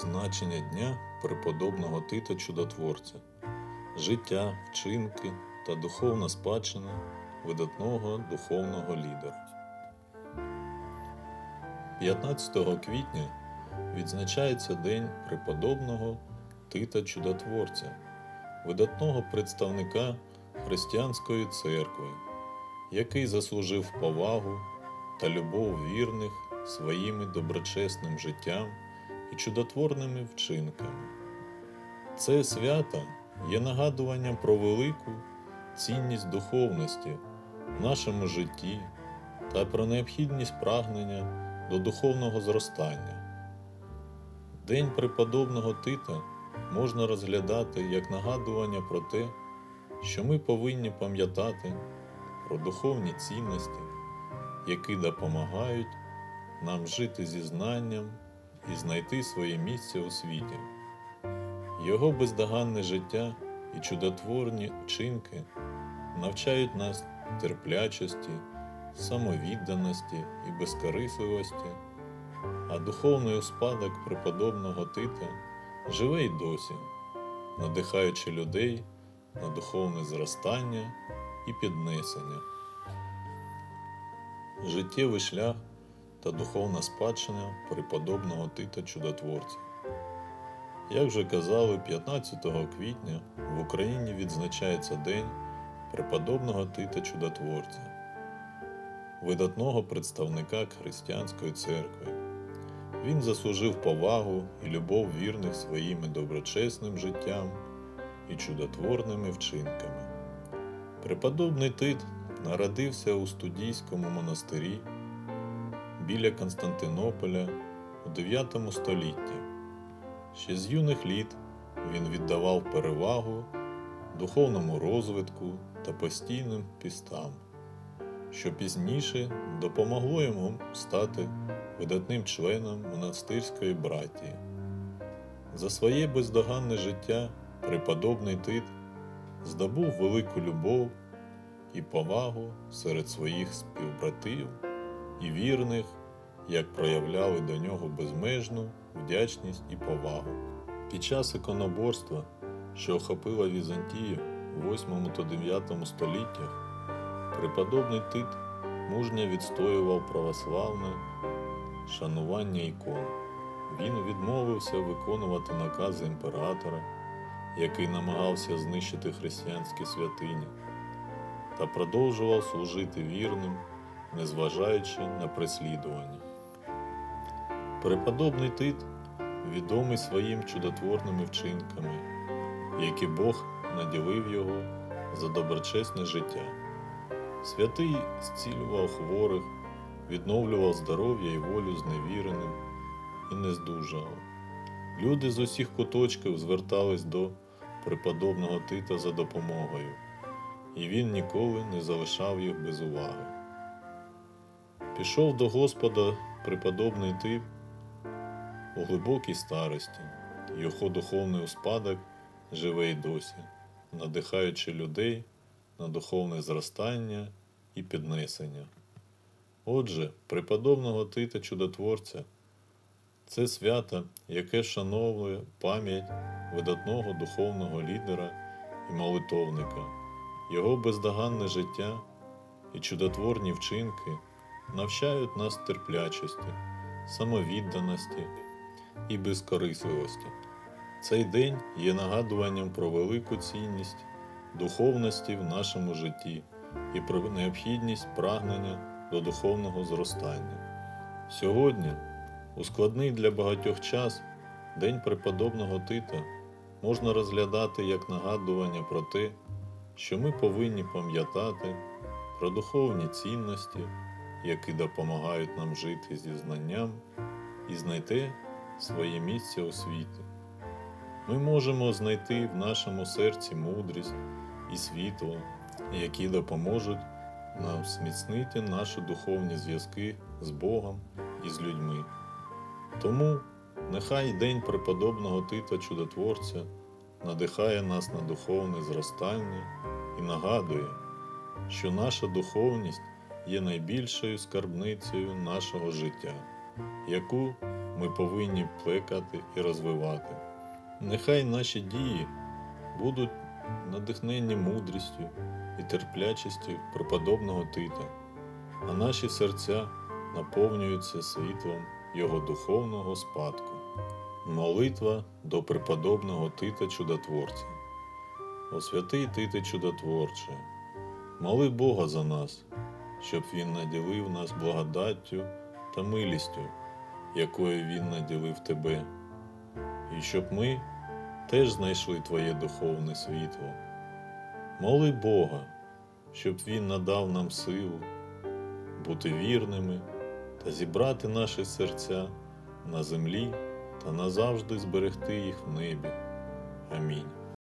Значення дня преподобного Тита Чудотворця, життя, вчинки та духовна спадщина видатного духовного лідера. 15 квітня відзначається День преподобного Тита Чудотворця, видатного представника християнської церкви, який заслужив повагу та любов вірних своїми доброчесним життям і чудотворними вчинками. Це свято є нагадуванням про велику цінність духовності в нашому житті та про необхідність прагнення до духовного зростання. День преподобного Тита можна розглядати як нагадування про те, що ми повинні пам'ятати про духовні цінності, які допомагають нам жити зі знанням і знайти своє місце у світі. Його бездоганне життя і чудотворні вчинки навчають нас терплячості, самовідданості і безкорисливості, а духовний спадок преподобного Тита живе й досі, надихаючи людей на духовне зростання і піднесення. Життєвий шлях та духовна спадщина преподобного Тита Чудотворця. Як вже казали, 15 квітня в Україні відзначається День преподобного Тита Чудотворця, видатного представника християнської церкви. Він заслужив повагу і любов вірних своїми доброчесним життям і чудотворними вчинками. Преподобний Тит народився у студійському монастирі біля Константинополя у 9 столітті. Ще з юних літ він віддавав перевагу духовному розвитку та постійним пістам, що пізніше допомогло йому стати видатним членом монастирської братії. За своє бездоганне життя преподобний Тит здобув велику любов і повагу серед своїх співбратів і вірних, як проявляли до нього безмежну вдячність і повагу. Під час іконоборства, що охопило Візантію в 8 та 9 століттях, преподобний Тит мужньо відстоював православне шанування ікон. Він відмовився виконувати накази імператора, який намагався знищити християнські святині, та продовжував служити вірним, незважаючи на преслідування. Преподобний Тит відомий своїм чудотворними вчинками, які Бог наділив його за доброчесне життя. Святий зцілював хворих, відновлював здоров'я і волю зневіреним і нездужав. Люди з усіх куточків звертались до преподобного Тита за допомогою, і він ніколи не залишав їх без уваги. Пішов до Господа преподобний Тит у глибокій старості, його духовний успадок живе й досі, надихаючи людей на духовне зростання і піднесення. Отже, преподобного Тита Чудотворця це свято, яке вшановує пам'ять видатного духовного лідера і молитовника, його бездоганне життя і чудотворні вчинки навчають нас терплячості, самовідданості і безкорисливості. Цей день є нагадуванням про велику цінність духовності в нашому житті і про необхідність прагнення до духовного зростання. Сьогодні, у складний для багатьох час, День преподобного Тита можна розглядати як нагадування про те, що ми повинні пам'ятати про духовні цінності, які допомагають нам жити зі знанням і знайти своє місце у світі. Ми можемо знайти в нашому серці мудрість і світло, які допоможуть нам зміцнити наші духовні зв'язки з Богом і з людьми. Тому нехай День преподобного Тита Чудотворця надихає нас на духовне зростання і нагадує, що наша духовність є найбільшою скарбницею нашого життя, яку ми повинні плекати і розвивати. Нехай наші дії будуть надихнені мудрістю і терплячістю преподобного Тита, а наші серця наповнюються світлом Його духовного спадку. Молитва до преподобного Тита Чудотворця. О святий Тите Чудотворче, моли Бога за нас, щоб Він наділив нас благодаттю та милістю, якою Він наділив тебе, і щоб ми теж знайшли Твоє духовне світло. Моли Бога, щоб Він надав нам силу бути вірними та зібрати наші серця на землі та назавжди зберегти їх в небі. Амінь.